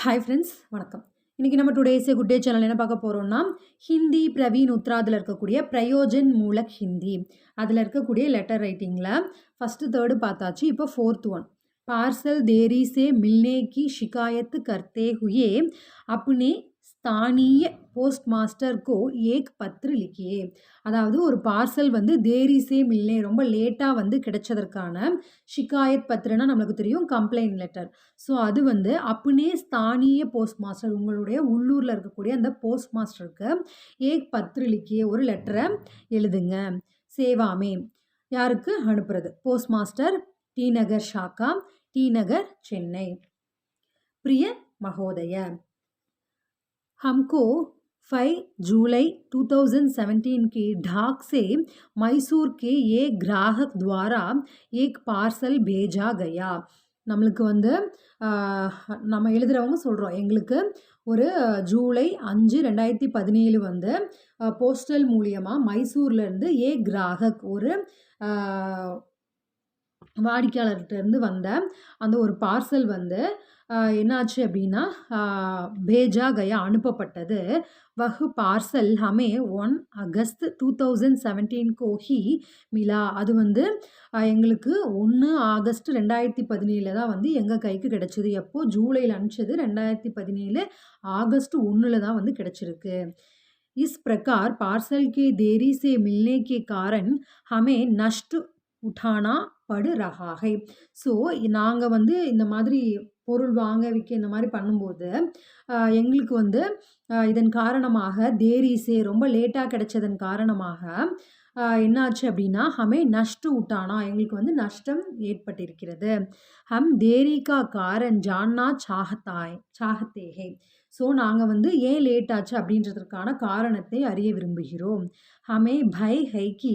Hi friends வணக்கம். இன்றைக்கி நம்ம டுடேஸே குட் டே சேனல் என்ன பார்க்க போகிறோம்னா ஹிந்தி பிரவீன் உத்ராதில் இருக்கக்கூடிய பிரயோஜன் மூலக் ஹிந்தி. அதில் இருக்கக்கூடிய லெட்டர் ரைட்டிங்கில் ஃபஸ்ட்டு தேர்டு பார்த்தாச்சு இப்போ ஃபோர்த் ஒன் பார்சல் தேரி சே மில்னே கி ஷிகாயத்து கர்த்தே ஹுயே அப்னே ஸ்தானிய போஸ்ட் மாஸ்டர் கோ ஏக் பத்ரு லிக்கியே. அதாவது ஒரு பார்சல் வந்து தேரிசே மில்லே ரொம்ப லேட்டாக வந்து கிடைச்சதற்கான ஷிகாயத் பத்ருனா நம்மளுக்கு தெரியும் கம்ப்ளைண்ட் லெட்டர். ஸோ அது வந்து அப்புனே ஸ்தானிய போஸ்ட் மாஸ்டர் உங்களுடைய உள்ளூரில் இருக்கக்கூடிய அந்த போஸ்ட் மாஸ்டருக்கு ஏக் பத்ரு லிக்கியே ஒரு லெட்டரை எழுதுங்க. சேவாமே. யாருக்கு அனுப்புறது? போஸ்ட் மாஸ்டர் டி நகர் ஷாக்கா டி நகர் சென்னை. பிரிய மகோதய. हमको 5 जुलाई 2017 की ढाक से मैसूर के एक ग्राहक द्वारा एक पार्सल भेजा गया நம்மளுக்கு வந்து நம்ம எழுதுகிறவங்க சொல்கிறோம் எங்களுக்கு ஒரு ஜூலை அஞ்சு ரெண்டாயிரத்தி பதினேழு வந்து போஸ்டல் மூலியமாக மைசூர்லேருந்து ஏ கிராகக் ஒரு வாடிக்கையாளர்கிட்டருந்து வந்த அந்த ஒரு பார்சல் வந்து என்னாச்சு அப்படின்னா பேஜா கயா அனுப்பப்பட்டது. வஹு parcel ஹமே one August two thousand seventeen கோஹி மிலா. அது வந்து எங்களுக்கு ஒன்று ஆகஸ்ட் ரெண்டாயிரத்தி பதினேழில் தான் வந்து எங்கள் கைக்கு கிடச்சிது. எப்போது ஜூலையில் அனுப்பிச்சது. ரெண்டாயிரத்தி பதினேழு ஆகஸ்ட் ஒன்றில் தான் வந்து கிடச்சிருக்கு. இஸ் பிரகார் பார்சல் கே தேரி சே மில்னே கே காரன் ஹமே நஷ்ட் உட்டானா படு ரஹாகை ஸோ நாங்கள் வந்து இந்த மாதிரி பொருள் வாங்க விற்க இந்த மாதிரி பண்ணும்போது எங்களுக்கு வந்து இதன் காரணமாக தேரீஸே ரொம்ப லேட்டாக கிடைச்சதன் காரணமாக என்னாச்சு அப்படின்னா ஹமே நஷ்டு உட்டானா? எங்களுக்கு வந்து நஷ்டம் ஏற்பட்டிருக்கிறது. ஹம் தேரிகா காரன் ஜான்னா சாகத்தாய் சாகத்தேகே. ஸோ நாங்கள் வந்து ஏன் லேட் ஆச்சு அப்படின்றதுக்கான காரணத்தை அறிய விரும்புகிறோம். ஹமே பை ஹைக்கி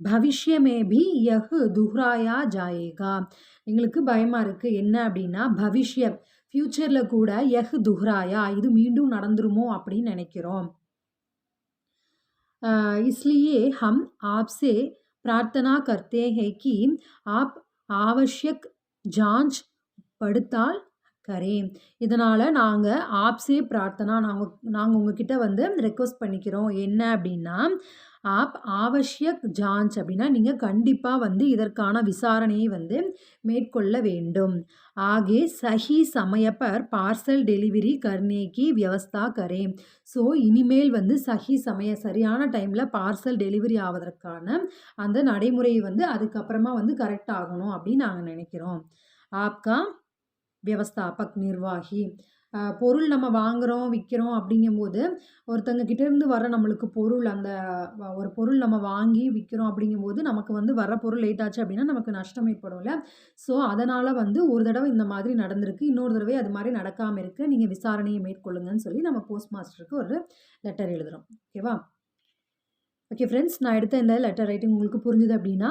பவிஷ்யமே பி யஹ் துஹ்ராயா ஜாயேகா. எங்களுக்கு பயமாக இருக்குது என்ன அப்படின்னா பவிஷ்யம். ஃப்யூச்சரில் கூட யஹ் துஹ்ராயா இது மீண்டும் நடந்துருமோ அப்படின்னு நினைக்கிறோம். इसलिए हम आपसे प्रार्थना करते हैं कि आप आवश्यक जाँच पड़ताल கரேன் இதனால் நாங்கள் ஆப்ஸே பிரார்த்தனா நாங்கள் நாங்கள் உங்ககிட்ட வந்து ரெக்வஸ்ட் பண்ணிக்கிறோம். என்ன அப்படின்னா ஆப் ஆவசியக் ஜான்ச் அப்படின்னா நீங்கள் கண்டிப்பாக வந்து இதற்கான விசாரணையை வந்து மேற்கொள்ள வேண்டும். ஆகே சஹி சமயப்பர் பார்சல் டெலிவரி கர்னேக்கி வியவஸ்தா கரே ஸோ இனிமேல் வந்து சஹி சமய சரியான டைமில் பார்சல் டெலிவரி ஆவதற்கான அந்த நடைமுறை வந்து அதுக்கப்புறமா வந்து கரெக்ட் ஆகணும் அப்படின்னு நாங்கள் நினைக்கிறோம். ஆப்கா? வியவஸ்தாபக் நிர்வாகி. பொருள் நம்ம வாங்குகிறோம் விற்கிறோம் அப்படிங்கும்போது ஒருத்தங்க கிட்டேருந்து வர நம்மளுக்கு பொருள் அந்த ஒரு பொருள் நம்ம வாங்கி விற்கிறோம் அப்படிங்கும்போது நமக்கு வந்து வர பொருள் லேட் ஆச்சு அப்படின்னா நமக்கு நஷ்டம் ஏற்படும்ல. ஸோ அதனால் வந்து ஒரு தடவை இந்த மாதிரி நடந்திருக்கு இன்னொரு தடவை அது மாதிரி நடக்காமல் இருக்குது நீங்கள் விசாரணையை மேற்கொள்ளுங்கன்னு சொல்லி நம்ம போஸ்ட் மாஸ்டருக்கு ஒரு லெட்டர் எழுதுகிறோம் ஓகேவா ஓகே ஃப்ரெண்ட்ஸ் நான் எடுத்த இந்த லெட்டர் ரைட்டிங் உங்களுக்கு புரிஞ்சுது அப்படின்னா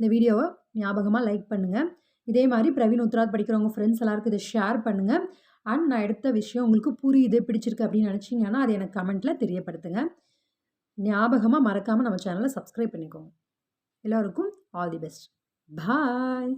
இந்த வீடியோவை ஞாபகமாக லைக் பண்ணுங்கள் இதே மாதிரி பிரவீன் உத்ராத் படிக்கிறவங்க ஃப்ரெண்ட்ஸ் எல்லாருக்கும் இதை ஷேர் பண்ணுங்கள் அண்ட் நான் எடுத்த விஷயம் உங்களுக்கு புரியுது பிடிச்சிருக்கு அப்படின்னு நினச்சிங்கன்னா அதை எனக்கு கமெண்ட்டில் தெரியப்படுத்துங்க. ஞாபகமாக மறக்காமல் நம்ம சேனலை சப்ஸ்கிரைப் பண்ணிக்கோங்க. எல்லோருக்கும் ஆல் தி பெஸ்ட் பாய்